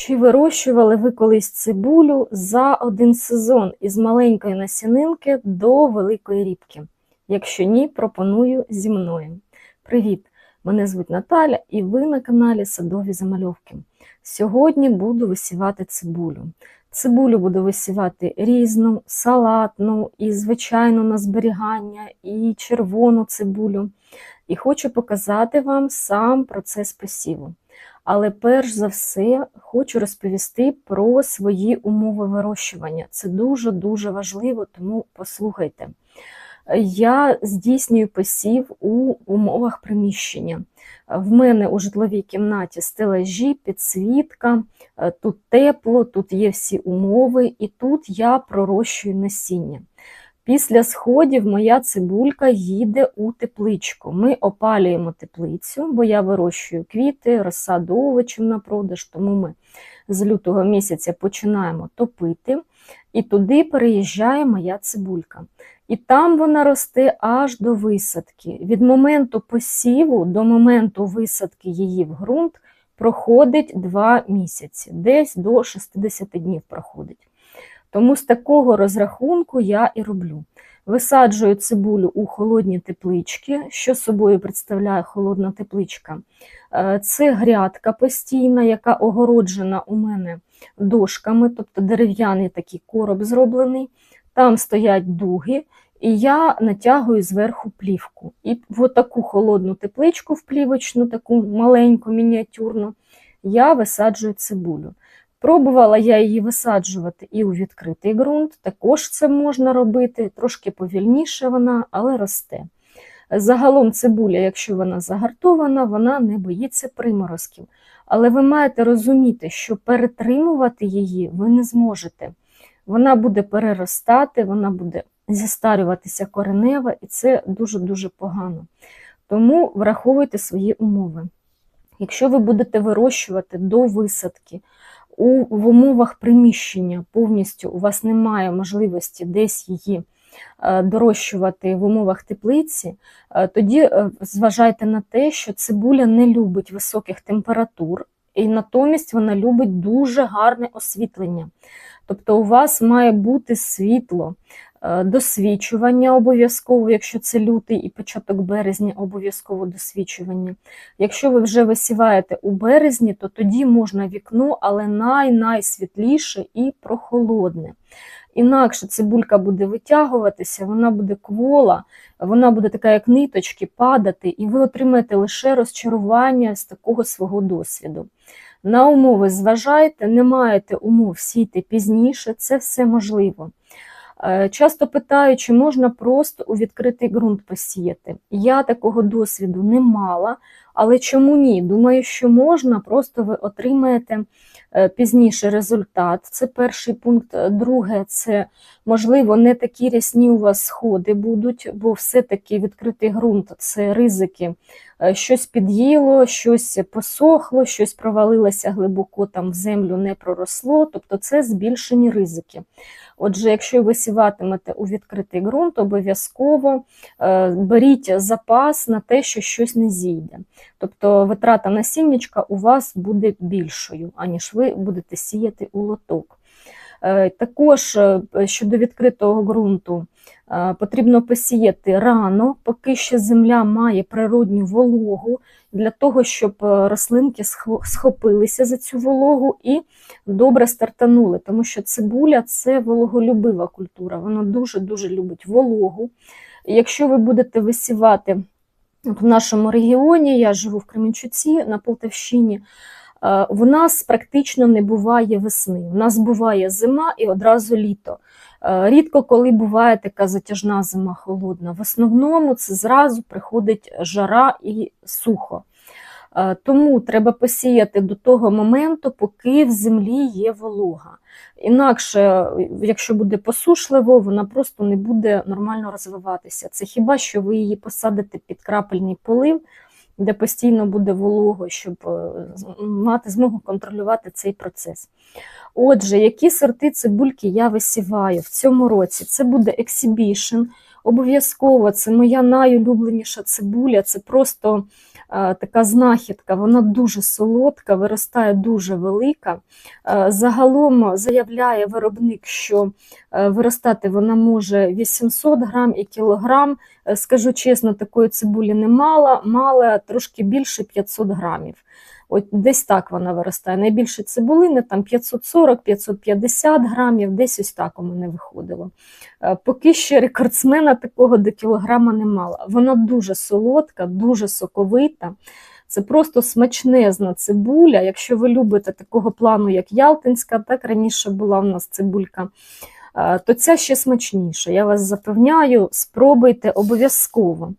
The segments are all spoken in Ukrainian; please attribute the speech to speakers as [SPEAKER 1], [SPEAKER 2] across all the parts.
[SPEAKER 1] Чи вирощували ви колись цибулю за один сезон із маленької насінинки до великої рібки? Якщо ні, пропоную зі мною. Привіт! Мене звуть Наталя і ви на каналі Садові Замальовки. Сьогодні буду висівати цибулю. Цибулю буду висівати різну, салатну, і звичайну на зберігання, і червону цибулю. І хочу показати вам сам процес посіву. Але перш за все хочу розповісти про свої умови вирощування. Це дуже-дуже важливо, тому послухайте. Я здійснюю посів у умовах приміщення. В мене у житловій кімнаті стелажі, підсвітка, тут тепло, тут є всі умови, і тут я пророщую насіння. Після сходів моя цибулька їде у тепличку. Ми опалюємо теплицю, бо я вирощую квіти, розсаду овочів на продаж, тому ми з лютого місяця починаємо топити, і туди переїжджає моя цибулька. І там вона росте аж до висадки. Від моменту посіву до моменту висадки її в ґрунт проходить 2 місяці, десь до 60 днів проходить. Тому з такого розрахунку я і роблю. Висаджую цибулю у холодні теплички, що собою представляє холодна тепличка. Е, це грядка постійна, яка огороджена у мене дошками, тобто дерев'яний такий короб зроблений. Там стоять дуги, і я натягую зверху плівку. І в таку холодну тепличку, в плівочну, таку маленьку, мініатюрну, я висаджую цибулю. Пробувала я її висаджувати і у відкритий ґрунт, також це можна робити, трошки повільніше вона, але росте. Загалом цибуля, якщо вона загартована, вона не боїться приморозків. Але ви маєте розуміти, що перетримувати її ви не зможете. Вона буде переростати, вона буде зістарюватися коренева, і це дуже-дуже погано. Тому враховуйте свої умови. Якщо ви будете вирощувати до висадки, у, в умовах приміщення повністю у вас немає можливості десь її е, дорощувати в умовах теплиці, е, тоді е, зважайте на те, що цибуля не любить високих температур, і натомість вона любить дуже гарне освітлення. Тобто у вас має бути світло, Е, досвічування обов'язково, якщо це лютий і початок березня, обов'язково досвічування. Якщо ви вже висіваєте у березні, то тоді можна вікно, але най-найсвітліше і прохолодне. Інакше цибулька буде витягуватися, вона буде квола, вона буде така, як ниточки, падати, і ви отримаєте лише розчарування з такого свого досвіду. На умови зважайте, не маєте умов сійте пізніше, це все можливо. Е, часто питають, чи можна просто у відкритий ґрунт посіяти. Я такого досвіду не мала, але чому ні? Думаю, що можна, просто ви отримаєте е, пізніше результат. Це перший пункт. Друге, це, можливо, не такі рясні у вас сходи будуть, бо все-таки відкритий ґрунт це ризики. Е, щось під'їло, щось посохло, щось провалилося глибоко там в землю, не проросло, тобто це збільшені ризики. Отже, якщо ви сіватимете у відкритий ґрунт, обов'язково е, беріть запас на те, що щось не зійде. Тобто витрата насіннячка у вас буде більшою, аніж ви будете сіяти у лоток. Е, також е, щодо відкритого ґрунту потрібно посіяти рано, поки ще земля має природню вологу, для того, щоб рослинки схопилися за цю вологу і добре стартанули, тому що цибуля це вологолюбива культура, вона дуже-дуже любить вологу. Якщо ви будете висівати в нашому регіоні, я живу в Кременчуці на Полтавщині, в нас практично не буває весни. У нас буває зима і одразу літо. Рідко коли буває така затяжна зима холодна. В основному це зразу приходить жара і сухо. Е, тому треба посіяти до того моменту, поки в землі є волога. Інакше, якщо буде посушливо, вона просто не буде нормально розвиватися. Це хіба що ви її посадите під крапельний полив, де постійно буде волого, щоб е, мати змогу контролювати цей процес. Отже, які сорти цибульки я висіваю в цьому році? Це буде ексібішн, Обов'язково це моя найулюбленіша цибуля, це просто така знахідка, вона дуже солодка, виростає дуже велика. Е, Загалом заявляє виробник, що е, виростати вона може 800 грам і кілограм. Е, Скажу чесно, такої цибулі не мала, мала трошки більше 500 грамів. От десь так вона виростає. Найбільше цибулини там 540-550 грамів, десь ось так у мене виходило. Е, Поки ще рекордсмена такого до кілограма не мала. Вона дуже солодка, дуже соковита. Це просто смачнезна цибуля. Якщо ви любите такого плану, як Ялтинська, так раніше була в нас цибулька, е, то ця ще смачніша. Я вас запевняю, спробуйте обов'язково.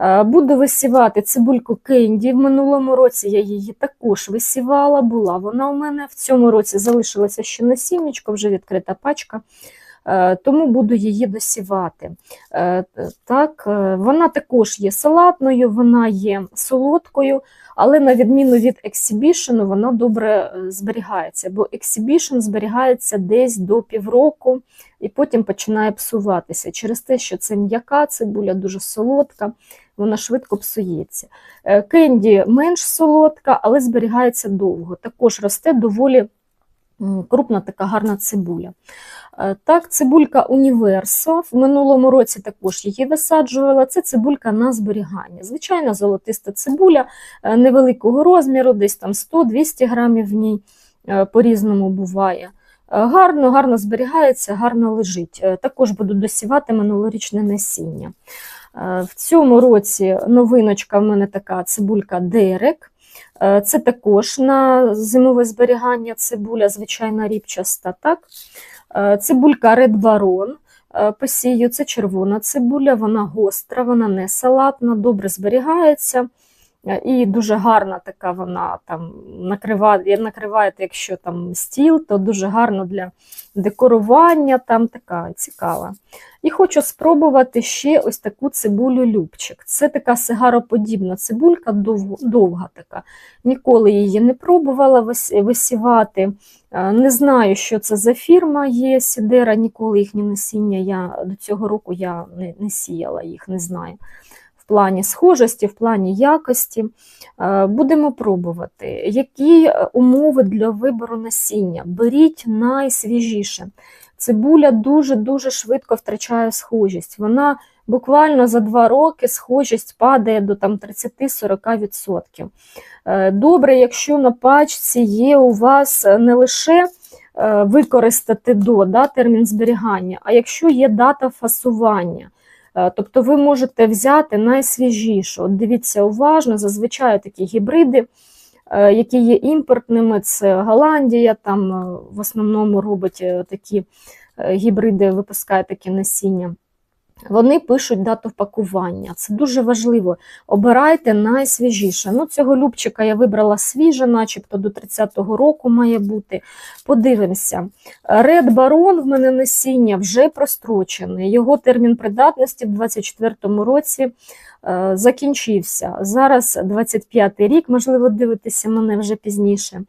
[SPEAKER 1] Е, Буду висівати цибульку кенді. В минулому році я її також висівала, була вона у мене. В цьому році залишилася ще насіннячко, вже відкрита пачка, е, тому буду її досівати. Е, Так, Вона також є салатною, вона є солодкою, але на відміну від ексібішену, вона добре зберігається, бо ексібішен зберігається десь до півроку і потім починає псуватися через те, що це м'яка цибуля, дуже солодка, вона швидко псується. Е, Кенді менш солодка, але зберігається довго. Також росте доволі крупна така гарна цибуля. Е, Так, цибулька Універсо. В минулому році також її висаджувала. Це цибулька на зберігання. Звичайна золотиста цибуля е, невеликого розміру, десь там 100-200 грамів в ній по-різному буває. Гарно, гарно зберігається, гарно лежить. Також буду досівати минулорічне насіння. Е, В цьому році новиночка в мене така цибулька Дерек. Е, Це також на зимове зберігання цибуля, звичайна ріпчаста. Так? Е, Цибулька Red Baron посію, це червона цибуля, вона гостра, вона не салатна, добре зберігається. І дуже гарна така вона там накриває, накриваєте, якщо там стіл, то дуже гарно для декорування, там така цікава. І хочу спробувати ще ось таку цибулю любчик. Це така сигароподібна цибулька, довго, довга така. Ніколи її не пробувала висівати. Не знаю, що це за фірма є Сідера, ніколи їхні насіння я до цього року я не, не сіяла їх, не знаю. Плані схожості, в плані якості. Е, Будемо пробувати. Які е, умови для вибору насіння? Беріть найсвіжіше. Цибуля дуже-дуже швидко втрачає схожість. Вона буквально за два роки схожість падає до 30-40%. Е, Добре, якщо на пачці є у вас не лише використати до да, термін зберігання, а якщо є дата фасування. Е, Тобто ви можете взяти найсвіжішу. От дивіться уважно, зазвичай такі гібриди, е, які є імпортними, це Голландія, там е, в основному робить такі гібриди, випускає такі насіння. Вони пишуть дату пакування. Це дуже важливо. Обирайте найсвіжіше. Ну, цього любчика я вибрала свіже, начебто до 30-го року має бути. Подивимося. Red Baron в мене насіння вже прострочений. Його термін придатності в 24-му році закінчився. Зараз 25-й рік, можливо, дивитеся мене вже пізніше.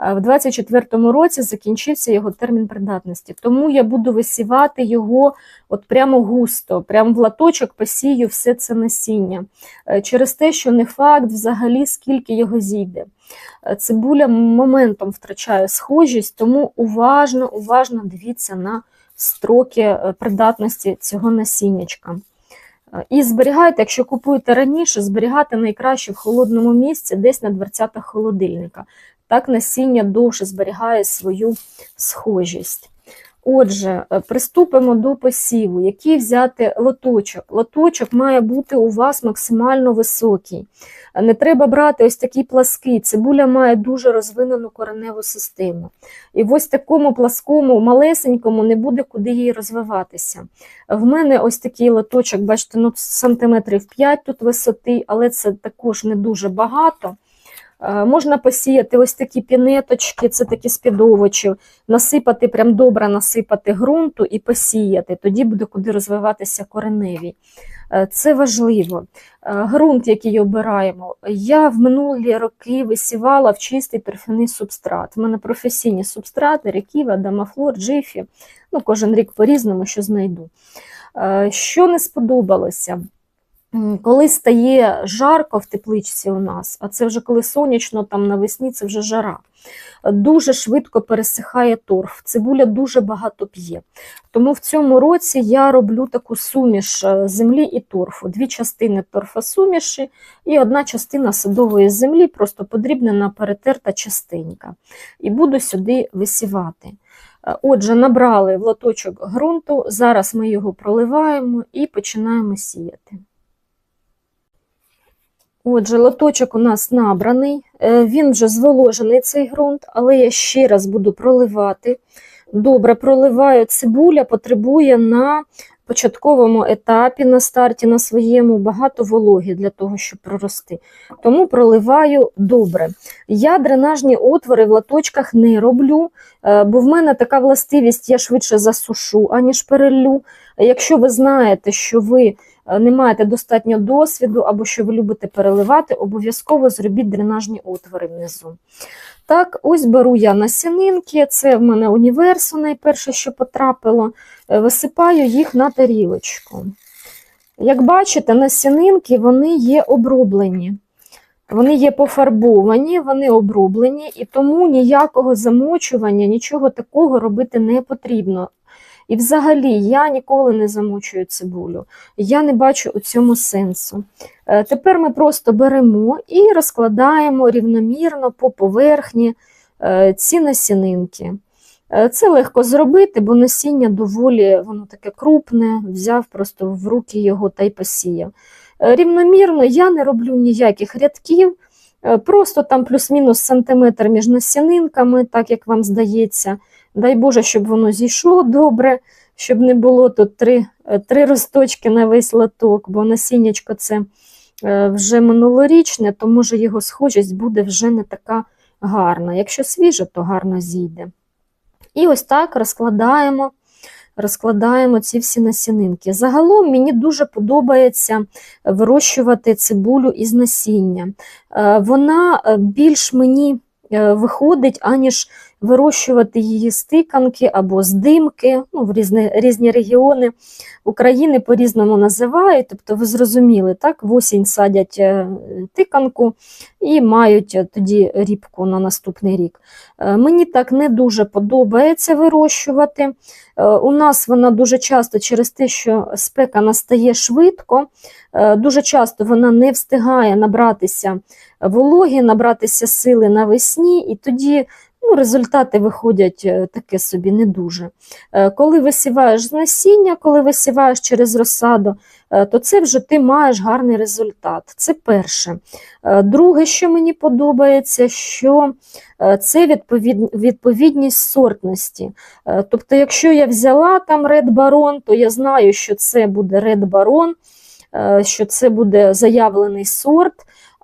[SPEAKER 1] Е, В 24-му році закінчився його термін придатності. Тому я буду висівати його от прямо густо, прямо в латочок посію все це насіння. Е, Через те, що не факт взагалі, скільки його зійде. Е, Цибуля моментом втрачає схожість, тому уважно, уважно дивіться на строки е, придатності цього насіннячка. Е, І зберігайте, якщо купуєте раніше, зберігати найкраще в холодному місці, десь на дверцятах холодильника. Так насіння довше зберігає свою схожість. Отже, е, приступимо до посіву. Який взяти лоточок? Лоточок має бути у вас максимально високий. Е, Не треба брати ось такий плаский. Цибуля має дуже розвинену кореневу систему. І ось такому пласкому, малесенькому не буде куди їй розвиватися. В мене ось такий лоточок, бачите, ну, сантиметрів 5 тут висоти, але це також не дуже багато. Е, Можна посіяти ось такі пінеточки, це такі овочів, насипати, прям добре насипати ґрунту і посіяти, тоді буде куди розвиватися кореневі. Е, Це важливо. Е, Ґрунт, який обираємо, я в минулі роки висівала в чистий торфяний субстрат. У мене професійні субстрати, Реківа, Дамафлор, Джифі. Ну, кожен рік по-різному, що знайду. Е, Що не сподобалося? Коли стає жарко в тепличці у нас, а це вже коли сонячно, там навесні це вже жара. Дуже швидко пересихає торф. Цибуля дуже багато п'є. Тому в цьому році я роблю таку суміш е, землі і торфу. Дві частини торфосуміші і одна частина садової землі, просто подрібнена перетерта частинка. І буду сюди висівати. Е, Отже, набрали в лоточок ґрунту, зараз ми його проливаємо і починаємо сіяти. Отже, лоточок у нас набраний, е, він вже зволожений цей ґрунт, але я ще раз буду проливати. Добре проливаю, цибуля потребує на початковому етапі, на старті на своєму багато вологи для того, щоб прорости. Тому проливаю добре. Я дренажні отвори в лоточках не роблю, е, бо в мене така властивість, я швидше засушу, аніж перелю. Якщо ви знаєте, що ви е, не маєте достатньо досвіду або що ви любите переливати, обов'язково зробіть дренажні отвори внизу. Так, ось беру я насінинки, це в мене універсу, найперше, що потрапило, е, висипаю їх на тарілочку. Як бачите, насінинки вони є оброблені. Вони є пофарбовані, вони оброблені, і тому ніякого замочування, нічого такого робити не потрібно. І взагалі я ніколи не замочую цибулю. Я не бачу у цьому сенсу. Е, Тепер ми просто беремо і розкладаємо рівномірно по поверхні е, ці насінинки. Е, Це легко зробити, бо насіння доволі воно таке крупне, взяв просто в руки його та й посіяв. Рівномірно я не роблю ніяких рядків, просто там плюс-мінус сантиметр між насінинками, так як вам здається. Дай Боже, щоб воно зійшло добре, щоб не було тут три, е, три росточки на весь лоток, бо насіннячко це е, вже минулорічне, то може його схожість буде вже не така гарна. Якщо свіже, то гарно зійде. І ось так розкладаємо, розкладаємо ці всі насінинки. Загалом мені дуже подобається вирощувати цибулю із насіння. Е, Вона більш мені виходить, аніж вирощувати її з тиканки або з димки, ну, в різні, різні регіони України по-різному називають. Тобто, ви зрозуміли, так, в осінь садять е, тиканку і мають е, тоді рібку на наступний рік. Е, Мені так не дуже подобається вирощувати. У нас вона дуже часто через те, що спека настає швидко, дуже часто вона не встигає набратися вологи, набратися сили навесні, і тоді ну, результати виходять е, таке собі не дуже. Е, Коли висіваєш з насіння, коли висіваєш через розсаду, е, то це вже ти маєш гарний результат. Це перше. Друге, що мені подобається, що це відповід... відповідність сортності. Тобто, якщо я взяла там Red Baron, то я знаю, що це буде Red Baron, що це буде заявлений сорт,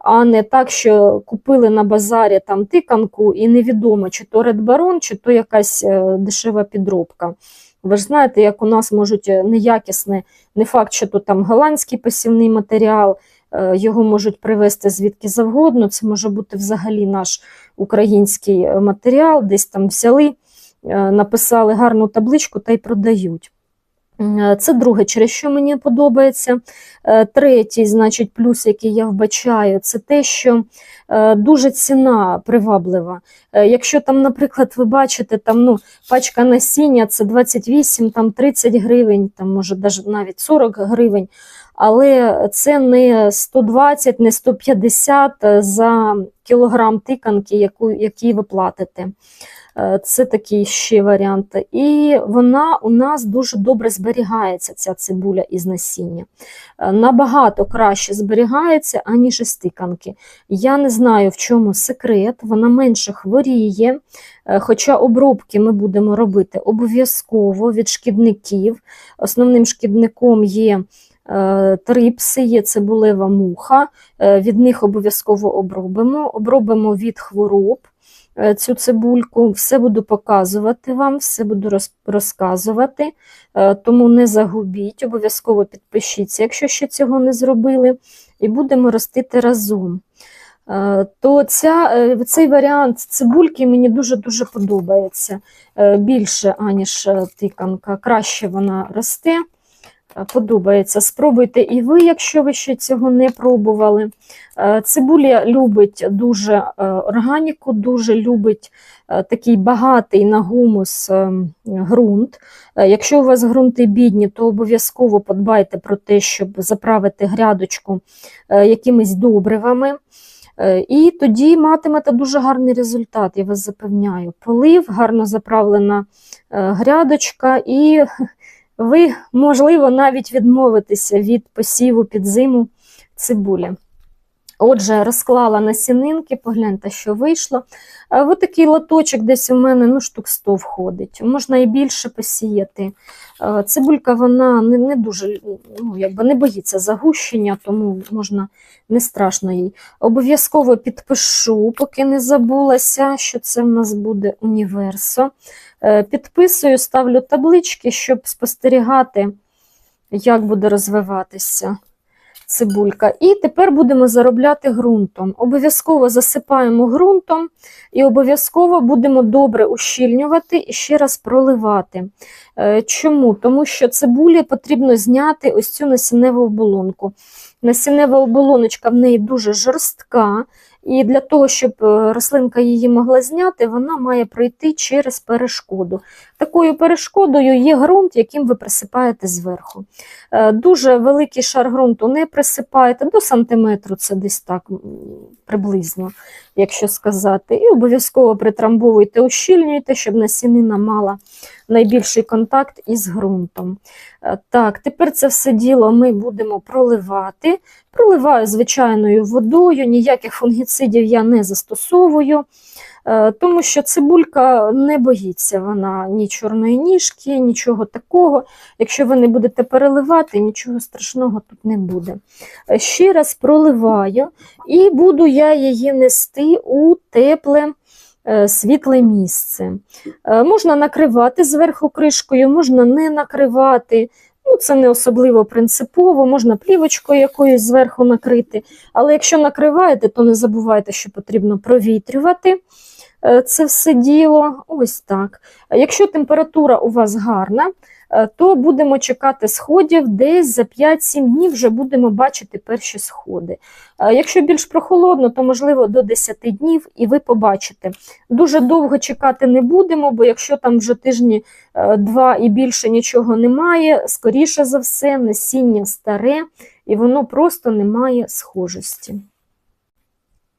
[SPEAKER 1] а не так, що купили на базарі там тиканку і невідомо, чи то Baron, чи то якась е, дешева підробка. Ви ж знаєте, як у нас можуть е, неякісне, не факт, що то там голландський посівний матеріал, е, його можуть привезти звідки завгодно. Це може бути взагалі наш український матеріал, десь там взяли, написали гарну табличку та й продають. Е, Це друге, через що мені подобається. Е, Третій, значить, плюс, який я вбачаю, це те, що е, дуже ціна приваблива. Якщо там, наприклад, ви бачите, там, ну, пачка насіння це 28, там 30 гривень, там, може навіть 40 гривень, але це не 120, не 150 за кілограм тиканки, яку, який ви платите. Е, Це такий ще варіант. І вона у нас дуже добре зберігається, ця цибуля із насіння. Е, Набагато краще зберігається, аніж із тиканки. Я не знаю, в чому секрет, вона менше хворіє, е, хоча обробки ми будемо робити обов'язково від шкідників. Основним шкідником є трипси, є цибулева муха, від них обов'язково обробимо, обробимо від хвороб цю цибульку. Все буду показувати вам, все буду роз- розказувати, е, тому не загубіть, обов'язково підпишіться, якщо ще цього не зробили, і будемо ростити разом. Е, То ця, е, цей варіант цибульки мені дуже-дуже подобається. Е, Більше, аніж е, тиканка. Краще вона росте, е, подобається. Спробуйте і ви, якщо ви ще цього не пробували. Е, Цибуля любить дуже е, органіку, дуже любить е, такий багатий на гумус ґрунт. Якщо у вас ґрунти бідні, то обов'язково подбайте про те, щоб заправити грядочку якимись добривами. І тоді матимете дуже гарний результат, я вас запевняю. Полив, гарно заправлена грядочка, і ви, можливо, навіть відмовитеся від посіву під зиму цибулі. Отже, розклала насінинки, погляньте, що вийшло. Е, Ось такий лоточок десь у мене ну, штук 100 входить. Можна і більше посіяти. Е, Цибулька вона не, не дуже ну, якби не боїться загущення, тому можна не страшно їй. Обов'язково підпишу, поки не забулася, що це в нас буде універсо. Е, Підписую, ставлю таблички, щоб спостерігати, як буде розвиватися цибулька. І тепер будемо заробляти ґрунтом. Обов'язково засипаємо ґрунтом і обов'язково будемо добре ущільнювати і ще раз проливати. Е, Чому? Тому що цибулі потрібно зняти ось цю насінневу оболонку. Насіннева оболоночка в неї дуже жорстка, і для того, щоб е, рослинка її могла зняти, вона має пройти через перешкоду. Такою перешкодою є ґрунт, яким ви присипаєте зверху. Е, Дуже великий шар ґрунту не присипаєте, до сантиметру це десь так приблизно, якщо сказати. І обов'язково притрамбовуйте, ущільнюйте, щоб насінина мала найбільший контакт із ґрунтом. Е, Так, тепер це все діло ми будемо проливати. Проливаю звичайною водою, ніяких фунгіцидів я не застосовую, е, тому що цибулька не боїться вона ні чорної ніжки, нічого такого. Якщо ви не будете переливати, нічого страшного тут не буде. Е, Ще раз проливаю, і буду я її нести у тепле. Е, Світле місце. Е, Можна накривати зверху кришкою, можна не накривати. Ну, це не особливо принципово, можна плівочкою якоюсь зверху накрити. Але якщо накриваєте, то не забувайте, що потрібно провітрювати е, це все діло. Ось так. Якщо температура у вас гарна, то будемо чекати сходів десь за 5-7 днів вже будемо бачити перші сходи. Е, Якщо більш прохолодно, то можливо до 10 днів і ви побачите. Дуже довго чекати не будемо, бо якщо там вже тижні е, два і більше нічого немає, скоріше за все, насіння старе і воно просто не має схожості.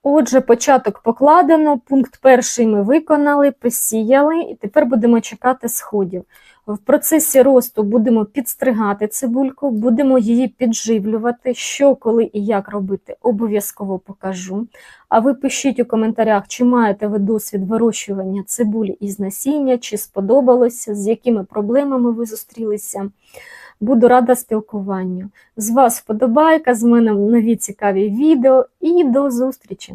[SPEAKER 1] Отже, початок покладено, пункт перший ми виконали, посіяли, і тепер будемо чекати сходів. В процесі росту будемо підстригати цибульку, будемо її підживлювати. Що, коли і як робити, обов'язково покажу. А ви пишіть у коментарях, чи маєте ви досвід вирощування цибулі із насіння, чи сподобалося, з якими проблемами ви зустрілися. Буду рада спілкуванню. З вас вподобайка, з мене нові цікаві відео і до зустрічі!